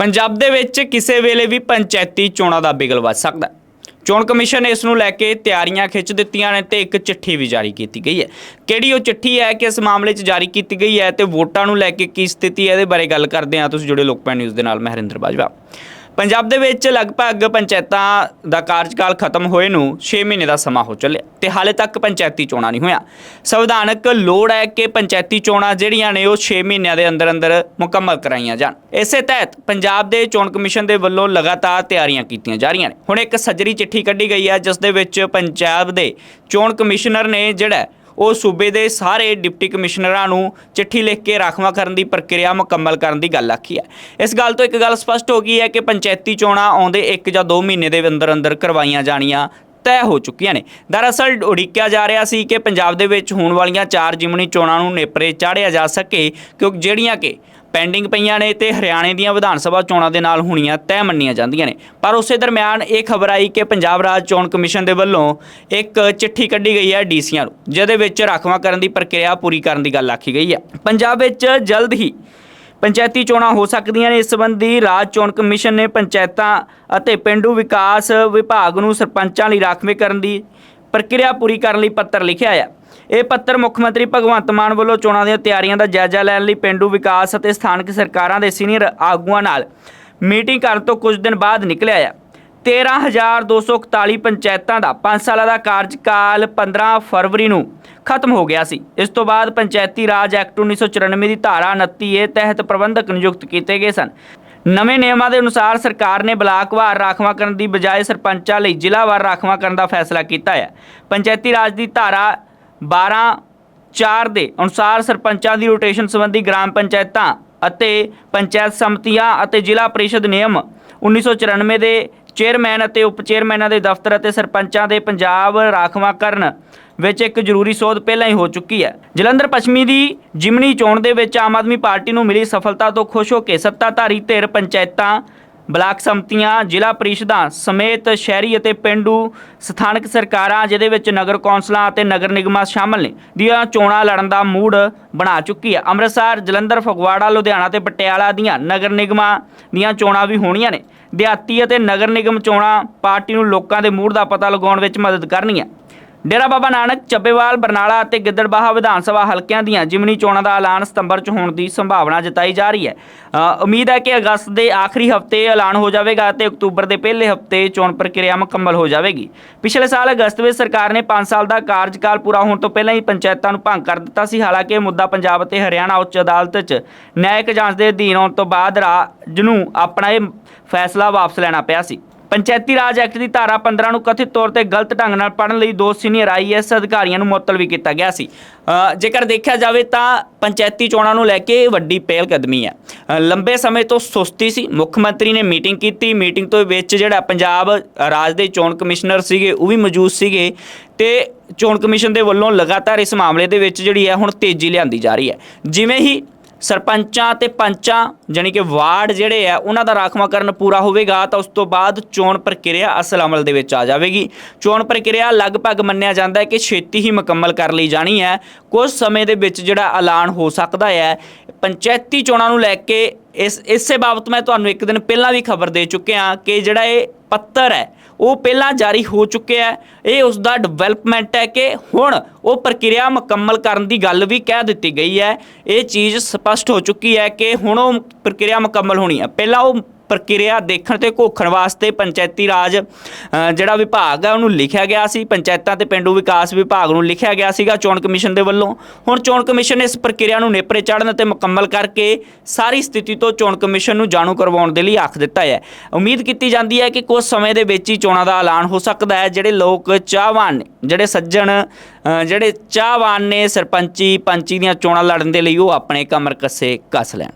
ਪੰਜਾਬ ਦੇ ਵਿੱਚ ਕਿਸੇ ਵੇਲੇ ਵੀ ਪੰਚਾਇਤੀ ਚੋਣਾਂ ਦਾ ਬਿਗਲ ਵੱਜ ਸਕਦਾ ਚੋਣ ਕਮਿਸ਼ਨ ਨੇ ਇਸ ਨੂੰ ਲੈ ਕੇ ਤਿਆਰੀਆਂ ਖਿੱਚ ਦਿੱਤੀਆਂ ਨੇ ਤੇ ਇੱਕ ਚਿੱਠੀ ਵੀ ਜਾਰੀ ਕੀਤੀ ਗਈ ਹੈ। ਕਿਹੜੀ ਉਹ ਚਿੱਠੀ ਹੈ ਕਿ ਇਸ ਮਾਮਲੇ 'ਚ ਜਾਰੀ ਕੀਤੀ ਗਈ ਹੈ ਤੇ ਵੋਟਾਂ ਨੂੰ ਲੈ ਕੇ ਕੀ ਸਥਿਤੀ ਹੈ, ਇਹਦੇ ਬਾਰੇ ਗੱਲ ਕਰਦੇ ਹਾਂ। ਤੁਸੀਂ ਜੁੜੇ ਲੋਕਪਾਲ ਨਿਊਜ਼ ਦੇ ਨਾਲ ਮਹਿਰਿੰਦਰ ਬਾਜਵਾ। ਪੰਜਾਬ ਦੇ ਵਿੱਚ ਲਗਭਗ ਪੰਚਾਇਤਾਂ ਦਾ ਕਾਰਜਕਾਲ ਖਤਮ ਹੋਏ ਨੂੰ 6 ਮਹੀਨੇ ਦਾ ਸਮਾਂ ਹੋ ਚੱਲਿਆ ਤੇ ਹਾਲੇ ਤੱਕ ਪੰਚਾਇਤੀ ਚੋਣਾਂ ਨਹੀਂ ਹੋਇਆ ਸੰਵਿਧਾਨਕ ਲੋੜ ਹੈ ਕਿ ਪੰਚਾਇਤੀ ਚੋਣਾਂ ਜਿਹੜੀਆਂ ਨੇ ਉਹ 6 ਮਹੀਨਿਆਂ ਦੇ ਅੰਦਰ ਅੰਦਰ ਮੁਕੰਮਲ ਕਰਾਈਆਂ ਜਾਣ। ਇਸੇ ਤਹਿਤ ਪੰਜਾਬ ਦੇ ਚੋਣ ਕਮਿਸ਼ਨ ਦੇ ਵੱਲੋਂ ਲਗਾਤਾਰ ਤਿਆਰੀਆਂ ਕੀਤੀਆਂ ਜਾ ਰਹੀਆਂ ਨੇ। ਹੁਣ ਇੱਕ ਸੱਜਰੀ ਚਿੱਠੀ ਕੱਢੀ ਗਈ ਹੈ, ਜਿਸ ਦੇ ਵਿੱਚ ਪੰਜਾਬ ਦੇ ਚੋਣ ਕਮਿਸ਼ਨਰ ਨੇ ਜਿਹੜਾ ਉਹ ਸੂਬੇ ਦੇ ਸਾਰੇ ਡਿਪਟੀ ਕਮਿਸ਼ਨਰਾਂ ਨੂੰ ਚਿੱਠੀ ਲਿਖ ਕੇ ਰਾਖਵਾਂ ਕਰਨ ਦੀ ਪ੍ਰਕਿਰਿਆ ਮੁਕੰਮਲ ਕਰਨ ਦੀ ਗੱਲ ਆਖੀ ਹੈ। ਇਸ ਗੱਲ ਤੋਂ ਇੱਕ ਗੱਲ ਸਪਸ਼ਟ ਹੋ ਗਈ ਹੈ ਕਿ ਪੰਚਾਇਤੀ ਚੋਣਾਂ ਆਉਂਦੇ 1 ਜਾਂ 2 ਮਹੀਨੇ ਦੇ ਅੰਦਰ ਅੰਦਰ ਕਰਵਾਈਆਂ ਜਾਣੀਆਂ ਤੈਅ ਹੋ ਚੁੱਕੀਆਂ ਨੇ। ਦਰਅਸਲ ਉਡੀਕਿਆ ਜਾ ਰਿਹਾ ਸੀ ਕਿ ਪੰਜਾਬ ਦੇ ਵਿੱਚ ਹੋਣ ਵਾਲੀਆਂ ਚਾਰ ਜਿਮਣੀ ਚੋਣਾਂ ਨੂੰ ਨੇਪਰੇ ਚਾੜਿਆ ਜਾ ਸਕੇ ਕਿਉਂਕਿ ਜਿਹੜੀਆਂ ਕਿ ਪੈਂਡਿੰਗ ਪਈਆਂ ਨੇ ਤੇ ਹਰਿਆਣੇ ਦੀਆਂ ਵਿਧਾਨ ਸਭਾ ਚੋਣਾਂ ਦੇ ਨਾਲ ਹੋਣੀਆਂ ਤੈਅ ਮੰਨੀਆਂ ਜਾਂਦੀਆਂ ਨੇ। ਪਰ ਉਸੇ ਦਰਮਿਆਨ ਇਹ ਖਬਰ ਆਈ ਕਿ ਪੰਜਾਬ ਰਾਜ ਚੋਣ ਕਮਿਸ਼ਨ ਦੇ ਵੱਲੋਂ ਇੱਕ ਚਿੱਠੀ ਕੱਢੀ ਗਈ ਹੈ ਡੀਸੀਆਂ ਨੂੰ, ਜਿਹਦੇ ਵਿੱਚ ਰਾਖਵਾਂ ਕਰਨ ਦੀ ਪ੍ਰਕਿਰਿਆ ਪੂਰੀ ਕਰਨ ਦੀ ਗੱਲ ਆਖੀ ਗਈ ਹੈ। ਪੰਜਾਬ ਵਿੱਚ ਜਲਦ ਹੀ ਪੰਚਾਇਤੀ ਚੋਣਾਂ ਹੋ ਸਕਦੀਆਂ ਨੇ। ਇਸ ਸੰਬੰਧੀ ਰਾਜ ਚੋਣ ਕਮਿਸ਼ਨ ਨੇ ਪੰਚਾਇਤਾਂ ਅਤੇ ਪਿੰਡੂ ਵਿਕਾਸ ਵਿਭਾਗ ਨੂੰ ਸਰਪੰਚਾਂ ਲਈ ਰਾਖਵੇਂ ਕਰਨ ਦੀ ਪ੍ਰਕਿਰਿਆ ਪੂਰੀ ਕਰਨ ਲਈ ਪੱਤਰ ਲਿਖਿਆ ਹੈ। ਇਹ ਪੱਤਰ ਮੁੱਖ ਮੰਤਰੀ ਭਗਵੰਤ ਮਾਨ ਵੱਲੋਂ ਚੋਣਾਂ ਦੀਆਂ ਤਿਆਰੀਆਂ ਦਾ ਜਾਇਜ਼ਾ ਲੈਣ ਲਈ ਪਿੰਡੂ ਵਿਕਾਸ ਅਤੇ ਸਥਾਨਕ ਸਰਕਾਰਾਂ ਦੇ ਸੀਨੀਅਰ ਆਗੂਆਂ ਨਾਲ ਮੀਟਿੰਗ ਕਰਨ ਤੋਂ ਕੁਝ ਦਿਨ ਬਾਅਦ ਨਿਕਲਿਆ ਹੈ 13241 ਪੰਚਾਇਤਾਂ ਦਾ 5 ਸਾਲਾਂ ਦਾ ਕਾਰਜਕਾਲ 15 ਫਰਵਰੀ ਨੂੰ ਖਤਮ ਹੋ ਗਿਆ ਸੀ। ਇਸ ਤੋਂ ਬਾਅਦ ਪੰਚਾਇਤੀ ਰਾਜ ਐਕਟ 1994 ਦੀ ਧਾਰਾ 29 ਏ ਤਹਿਤ ਪ੍ਰਬੰਧਕ ਨਿਯੁਕਤ ਕੀਤੇ ਗਏ ਸਨ। ਨਵੇਂ ਨਿਯਮਾਂ ਦੇ ਅਨੁਸਾਰ ਸਰਕਾਰ ਨੇ ਬਲਾਕਵਾਰ ਰਾਖਵਾਂ ਕਰਨ ਦੀ ਬਜਾਏ ਸਰਪੰਚਾਂ ਲਈ ਜ਼ਿਲ੍ਹਾਵਾਰ ਰਾਖਵਾਂ ਕਰਨ ਦਾ ਫੈਸਲਾ ਕੀਤਾ ਹੈ ਪੰਚਾਇਤੀ ਰਾਜ ਦੀ ਧਾਰਾ 12 4 ਦੇ ਅਨੁਸਾਰ ਸਰਪੰਚਾਂ ਦੀ ਰੋਟੇਸ਼ਨ ਸੰਬੰਧੀ ਗ੍ਰਾਮ ਪੰਚਾਇਤਾਂ ਅਤੇ ਪੰਚਾਇਤ ਸਮਤੀਆਂ ਅਤੇ ਜ਼ਿਲ੍ਹਾ ਪ੍ਰੀਸ਼ਦ ਨਿਯਮ 1994 ਦੇ ਚੇਅਰਮੈਨ ਅਤੇ ਉਪ ਚੇਅਰਮੈਨਾਂ ਦੇ ਦਫ਼ਤਰ ਅਤੇ ਸਰਪੰਚਾਂ ਦੇ ਪੰਜਾਬ ਰਾਖਵਾਂਕਰਨ ਵਿੱਚ ਇੱਕ ਜ਼ਰੂਰੀ ਸੋਧ ਪਹਿਲਾਂ ਹੀ ਹੋ ਚੁੱਕੀ ਹੈ। ਜਲੰਧਰ ਪੱਛਮੀ ਦੀ ਜਿਮਨੀ ਚੋਣ ਦੇ ਵਿੱਚ ਆਮ ਆਦਮੀ ਪਾਰਟੀ ਨੂੰ ਮਿਲੀ ਸਫਲਤਾ ਤੋਂ ਖੁਸ਼ ਹੋ ਕੇ ਸੱਤਾਧਾਰੀ ਧਿਰ ਪੰਚਾਇਤਾਂ ਬਲਾਕ ਸੰਮਤੀਆਂ, ਜ਼ਿਲ੍ਹਾ ਪਰਿਸ਼ਦਾਂ ਸਮੇਤ ਸ਼ਹਿਰੀ ਅਤੇ ਪਿੰਡੂ ਸਥਾਨਕ ਸਰਕਾਰਾਂ, ਜਿਹਦੇ ਵਿੱਚ ਨਗਰ ਕੌਂਸਲਾਂ ਅਤੇ ਨਗਰ ਨਿਗਮਾਂ ਸ਼ਾਮਲ ਨੇ, ਦੀਆਂ ਚੋਣਾਂ ਲੜਨ ਦਾ ਮੂਡ ਬਣਾ ਚੁੱਕੀ ਹੈ। ਅੰਮ੍ਰਿਤਸਰ, ਜਲੰਧਰ, ਫਗਵਾੜਾ, ਲੁਧਿਆਣਾ ਤੇ ਪਟਿਆਲਾ ਦੀਆਂ ਨਗਰ ਨਿਗਮਾਂ ਦੀਆਂ ਚੋਣਾਂ ਵੀ ਹੋਣੀਆਂ ਨੇ। ਦਿਹਾਤੀ ਅਤੇ ਨਗਰ ਨਿਗਮ ਚੋਣਾਂ ਪਾਰਟੀ ਨੂੰ ਲੋਕਾਂ ਦੇ ਮੂਡ ਦਾ ਪਤਾ ਲਗਾਉਣ ਵਿੱਚ ਮਦਦ ਕਰਨਗੀਆਂ ਡੇਰਾ ਬਾਬਾ ਨਾਨਕ, ਚੱਬੇਵਾਲ, ਬਰਨਾਲਾ ਅਤੇ ਗਿੱਦੜਬਾਹਾ ਵਿਧਾਨ ਸਭਾ ਹਲਕਿਆਂ ਦੀਆਂ ਜਿਮਨੀ ਚੋਣਾਂ ਦਾ ਐਲਾਨ ਸਤੰਬਰ 'ਚ ਹੋਣ ਦੀ ਸੰਭਾਵਨਾ ਜਤਾਈ ਜਾ ਰਹੀ ਹੈ। ਉਮੀਦ ਹੈ ਕਿ ਅਗਸਤ ਦੇ ਆਖਰੀ ਹਫ਼ਤੇ ਐਲਾਨ ਹੋ ਜਾਵੇਗਾ ਅਤੇ ਅਕਤੂਬਰ ਦੇ ਪਹਿਲੇ ਹਫ਼ਤੇ ਚੋਣ ਪ੍ਰਕਿਰਿਆ ਮੁਕੰਮਲ ਹੋ ਜਾਵੇਗੀ। ਪਿਛਲੇ ਸਾਲ ਅਗਸਤ ਵਿੱਚ ਸਰਕਾਰ ਨੇ 5 ਸਾਲ ਦਾ ਕਾਰਜਕਾਲ ਪੂਰਾ ਹੋਣ ਤੋਂ ਪਹਿਲਾਂ ਹੀ ਪੰਚਾਇਤਾਂ ਨੂੰ ਭੰਗ ਕਰ ਦਿੱਤਾ ਸੀ। ਹਾਲਾਂਕਿ ਇਹ ਮੁੱਦਾ ਪੰਜਾਬ ਅਤੇ ਹਰਿਆਣਾ ਉੱਚ ਅਦਾਲਤ 'ਚ ਨਿਆਇਕ ਜਾਂਚ ਦੇ ਅਧੀਨ ਆਉਣ ਤੋਂ ਬਾਅਦ ਰਾਜ ਨੂੰ ਆਪਣਾ ਇਹ ਫੈਸਲਾ ਵਾਪਸ ਲੈਣਾ ਪਿਆ ਸੀ। ਪੰਚਾਇਤੀ ਰਾਜ ਐਕਟ ਦੀ ਧਾਰਾ 15 ਨੂੰ ਕਥਿਤ ਤੌਰ ਤੇ ਗਲਤ ਢੰਗ ਨਾਲ ਪੜਨ ਲਈ ਦੋ ਸੀਨੀਅਰ ਆਈਐਸ ਅਧਿਕਾਰੀਆਂ ਨੂੰ ਮੁਅੱਤਲ ਵੀ ਕੀਤਾ ਗਿਆ ਸੀ। ਜੇਕਰ ਦੇਖਿਆ ਜਾਵੇ ਤਾਂ ਪੰਚਾਇਤੀ ਚੋਣਾਂ ਨੂੰ ਲੈ ਕੇ ਵੱਡੀ ਪਹਿਲ ਕਦਮੀ ਹੈ ਲੰਬੇ ਸਮੇਂ ਤੋਂ ਸੁਸਤੀ ਸੀ। ਮੁੱਖ ਮੰਤਰੀ ਨੇ ਮੀਟਿੰਗ ਕੀਤੀ। ਮੀਟਿੰਗ ਤੋਂ ਵਿੱਚ ਜਿਹੜਾ ਪੰਜਾਬ ਰਾਜ ਦੇ ਚੋਣ ਕਮਿਸ਼ਨਰ ਸੀਗੇ, ਉਹ ਵੀ ਮੌਜੂਦ ਸੀਗੇ ਤੇ ਚੋਣ ਕਮਿਸ਼ਨ ਦੇ ਵੱਲੋਂ ਲਗਾਤਾਰ ਇਸ ਮਾਮਲੇ ਦੇ ਵਿੱਚ ਜਿਹੜੀ ਹੈ ਹੁਣ ਤੇਜ਼ੀ ਲਿਆਂਦੀ ਜਾ ਰਹੀ ਹੈ। ਜਿਵੇਂ ਹੀ ਸਰਪੰਚਾਂ ਤੇ ਪੰਚਾਂ, ਜਾਣੀ ਕਿ ਵਾਰਡ ਜਿਹੜੇ ਆ, ਉਹਨਾਂ ਦਾ ਰਾਖਵਾਂਕਰਨ ਪੂਰਾ ਹੋਵੇਗਾ, ਤਾਂ ਉਸ ਤੋਂ ਬਾਅਦ ਚੋਣ ਪ੍ਰਕਿਰਿਆ ਅਸਲ ਅਮਲ ਦੇ ਵਿੱਚ ਆ ਜਾਵੇਗੀ। ਚੋਣ ਪ੍ਰਕਿਰਿਆ ਲਗਭਗ ਮੰਨਿਆ ਜਾਂਦਾ ਹੈ ਕਿ ਛੇਤੀ ਹੀ ਮੁਕੰਮਲ ਕਰ ਲਈ ਜਾਣੀ ਹੈ। ਕੁਝ ਸਮੇਂ ਦੇ ਵਿੱਚ ਜਿਹੜਾ ਐਲਾਨ ਹੋ ਸਕਦਾ ਹੈ, ਪੰਚਾਇਤੀ ਚੋਣਾਂ ਨੂੰ ਲੈ ਕੇ ਇਸ, ਇਸੇ ਬਾਬਤ ਮੈਂ ਤੁਹਾਨੂੰ ਇੱਕ ਦਿਨ ਪਹਿਲਾਂ ਵੀ ਖਬਰ ਦੇ ਚੁੱਕਿਆ ਕਿ ਜਿਹੜਾ ਇਹ ਪੱਤਰ ਹੈ ਉਹ ਪਹਿਲਾਂ ਜਾਰੀ ਹੋ ਚੁੱਕਿਆ ਹੈ। ਇਹ ਉਸ ਦਾ ਡਿਵੈਲਪਮੈਂਟ ਹੈ ਕਿ ਹੁਣ ਉਹ ਪ੍ਰਕਿਰਿਆ ਮੁਕੰਮਲ ਕਰਨ ਦੀ ਗੱਲ ਵੀ ਕਹਿ ਦਿੱਤੀ ਗਈ ਹੈ। ਇਹ ਚੀਜ਼ ਸਪਸ਼ਟ ਹੋ ਚੁੱਕੀ ਹੈ ਕਿ ਹੁਣ ਉਹ ਪ੍ਰਕਿਰਿਆ ਮੁਕੰਮਲ ਹੋਣੀ ਹੈ। ਪਹਿਲਾਂ ਉਹ ਪ੍ਰਕਿਰਿਆ ਦੇਖਣ ਤੇ ਘੋਖਣ ਵਾਸਤੇ ਪੰਚਾਇਤੀ ਰਾਜ ਜਿਹੜਾ ਵਿਭਾਗ ਹੈ ਉਹਨੂੰ ਲਿਖਿਆ ਗਿਆ ਸੀ। ਪੰਚਾਇਤਾਂ ਤੇ ਪਿੰਡੂ ਵਿਕਾਸ ਵਿਭਾਗ ਨੂੰ ਲਿਖਿਆ ਗਿਆ ਸੀਗਾ ਚੋਣ ਕਮਿਸ਼ਨ ਦੇ ਵੱਲੋਂ। ਹੁਣ ਚੋਣ ਕਮਿਸ਼ਨ ਨੇ ਇਸ ਪ੍ਰਕਿਰਿਆ ਨੂੰ ਨੇਪਰੇ ਚਾੜਨ ਅਤੇ ਮੁਕੰਮਲ ਕਰਕੇ ਸਾਰੀ ਸਥਿਤੀ ਤੋਂ ਚੋਣ ਕਮਿਸ਼ਨ ਨੂੰ ਜਾਣੂ ਕਰਵਾਉਣ ਦੇ ਲਈ ਆਖ ਦਿੱਤਾ ਹੈ। ਉਮੀਦ ਕੀਤੀ ਜਾਂਦੀ ਹੈ ਕਿ ਕੁਝ ਸਮੇਂ ਦੇ ਵਿੱਚ ਹੀ ਚੋਣਾਂ ਦਾ ਐਲਾਨ ਹੋ ਸਕਦਾ ਹੈ। ਜਿਹੜੇ ਲੋਕ ਚਾਹਵਾਨ, ਜਿਹੜੇ ਸੱਜਣ ਜਿਹੜੇ ਚਾਹਵਾਨ ਨੇ ਸਰਪੰਚੀ ਪੰਚੀ ਦੀਆਂ ਚੋਣਾਂ ਲੜਨ ਦੇ ਲਈ ਉਹ ਆਪਣੇ ਕਮਰ ਕੱਸੇ ਕੱਸ ਲੈਣ।